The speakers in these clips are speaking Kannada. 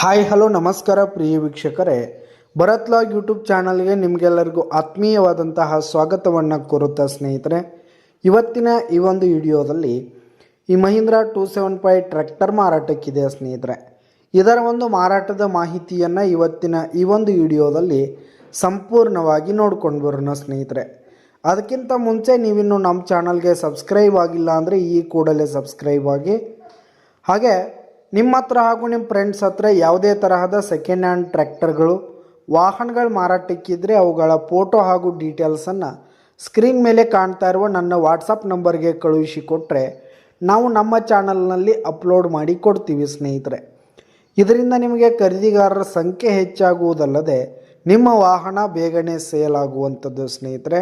ಹಾಯ್, ಹಲೋ, ನಮಸ್ಕಾರ ಪ್ರಿಯ ವೀಕ್ಷಕರೇ. ಭರತ್ ಲಾಗ್ ಯೂಟ್ಯೂಬ್ ಚಾನಲ್ಗೆ ನಿಮಗೆಲ್ಲರಿಗೂ ಆತ್ಮೀಯವಾದಂತಹ ಸ್ವಾಗತವನ್ನು ಕೋರುತ್ತಾ ಸ್ನೇಹಿತರೆ. ಇವತ್ತಿನ ಈ ಒಂದು ವಿಡಿಯೋದಲ್ಲಿ ಈ Mahindra two seven five tractor ಮಾರಾಟಕ್ಕಿದೆ ಸ್ನೇಹಿತರೆ. ಇದರ ಒಂದು ಮಾರಾಟದ ಮಾಹಿತಿಯನ್ನು ಇವತ್ತಿನ ಈ ಒಂದು ವಿಡಿಯೋದಲ್ಲಿ ಸಂಪೂರ್ಣವಾಗಿ ನೋಡ್ಕೊಂಡು ಬರೋಣ ಸ್ನೇಹಿತರೆ. ಅದಕ್ಕಿಂತ ಮುಂಚೆ ನೀವಿನ್ನು ನಮ್ಮ ಚಾನಲ್ಗೆ ಸಬ್ಸ್ಕ್ರೈಬ್ ಆಗಿಲ್ಲ ಅಂದರೆ ಈ ಕೂಡಲೇ ಸಬ್ಸ್ಕ್ರೈಬ್ ಆಗಿ. ಹಾಗೆ ನಿಮ್ಮ ಹತ್ರ ಹಾಗೂ ನಿಮ್ಮ ಫ್ರೆಂಡ್ಸ್ ಹತ್ರ ಯಾವುದೇ ತರಹದ ಸೆಕೆಂಡ್ ಹ್ಯಾಂಡ್ ಟ್ರ್ಯಾಕ್ಟರ್ಗಳು ವಾಹನಗಳು ಮಾರಾಟಕ್ಕಿದ್ದರೆ ಅವುಗಳ ಫೋಟೋ ಹಾಗೂ ಡೀಟೇಲ್ಸನ್ನು ಸ್ಕ್ರೀನ್ ಮೇಲೆ ಕಾಣ್ತಾ ಇರುವ ನನ್ನ ವಾಟ್ಸಪ್ ನಂಬರ್ಗೆ ಕಳುಹಿಸಿ ಕೊಟ್ಟರೆ ನಾವು ನಮ್ಮ ಚಾನಲ್ನಲ್ಲಿ ಅಪ್ಲೋಡ್ ಮಾಡಿ ಕೊಡ್ತೀವಿ ಸ್ನೇಹಿತರೆ. ಇದರಿಂದ ನಿಮಗೆ ಖರೀದಿಗಾರರ ಸಂಖ್ಯೆ ಹೆಚ್ಚಾಗುವುದಲ್ಲದೆ ನಿಮ್ಮ ವಾಹನ ಬೇಗನೆ ಸೇಲ್ ಆಗುವಂಥದ್ದು ಸ್ನೇಹಿತರೆ.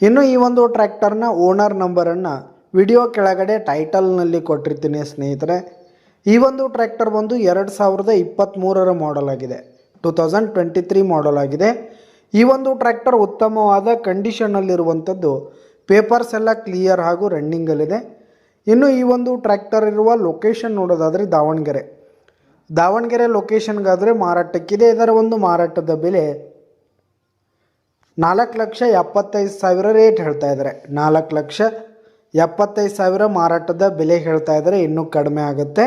ಇನ್ನು ಈ ಒಂದು ಟ್ರ್ಯಾಕ್ಟರ್ನ ಓನರ್ ನಂಬರನ್ನು ವಿಡಿಯೋ ಕೆಳಗಡೆ ಟೈಟಲ್ನಲ್ಲಿ ಕೊಟ್ಟಿರ್ತೀನಿ ಸ್ನೇಹಿತರೆ. ಈ ಒಂದು ಟ್ರ್ಯಾಕ್ಟರ್ ಬಂದು ಎರಡು ಸಾವಿರದ ಇಪ್ಪತ್ತ್ಮೂರರ ಮಾಡೆಲ್ ಆಗಿದೆ. Two thousand twenty three model ಆಗಿದೆ. ಈ ಒಂದು ಟ್ರ್ಯಾಕ್ಟರ್ ಉತ್ತಮವಾದ ಕಂಡೀಷನ್ನಲ್ಲಿರುವಂಥದ್ದು ಪೇಪರ್ಸ್ ಎಲ್ಲ ಕ್ಲಿಯರ್ ಹಾಗೂ ರನ್ನಿಂಗಲ್ಲಿದೆ ಇನ್ನು ಈ ಒಂದು ಟ್ರ್ಯಾಕ್ಟರ್ ಇರುವ ಲೊಕೇಶನ್ ನೋಡೋದಾದರೆ ದಾವಣಗೆರೆ. ದಾವಣಗೆರೆ ಲೊಕೇಶನ್ಗಾದರೆ ಮಾರಾಟಕ್ಕಿದೆ. ಇದರ ಒಂದು ಮಾರಾಟದ ಬೆಲೆ ನಾಲ್ಕು ಲಕ್ಷ ಎಪ್ಪತ್ತೈದು ಸಾವಿರ ರೇಟ್ ಹೇಳ್ತಾ ಇದ್ದಾರೆ. ನಾಲ್ಕು ಲಕ್ಷ ಎಪ್ಪತ್ತೈದು ಸಾವಿರ ಮಾರಾಟದ ಬೆಲೆ ಹೇಳ್ತಾ ಇದ್ದಾರೆ. ಇನ್ನೂ ಕಡಿಮೆ ಆಗುತ್ತೆ.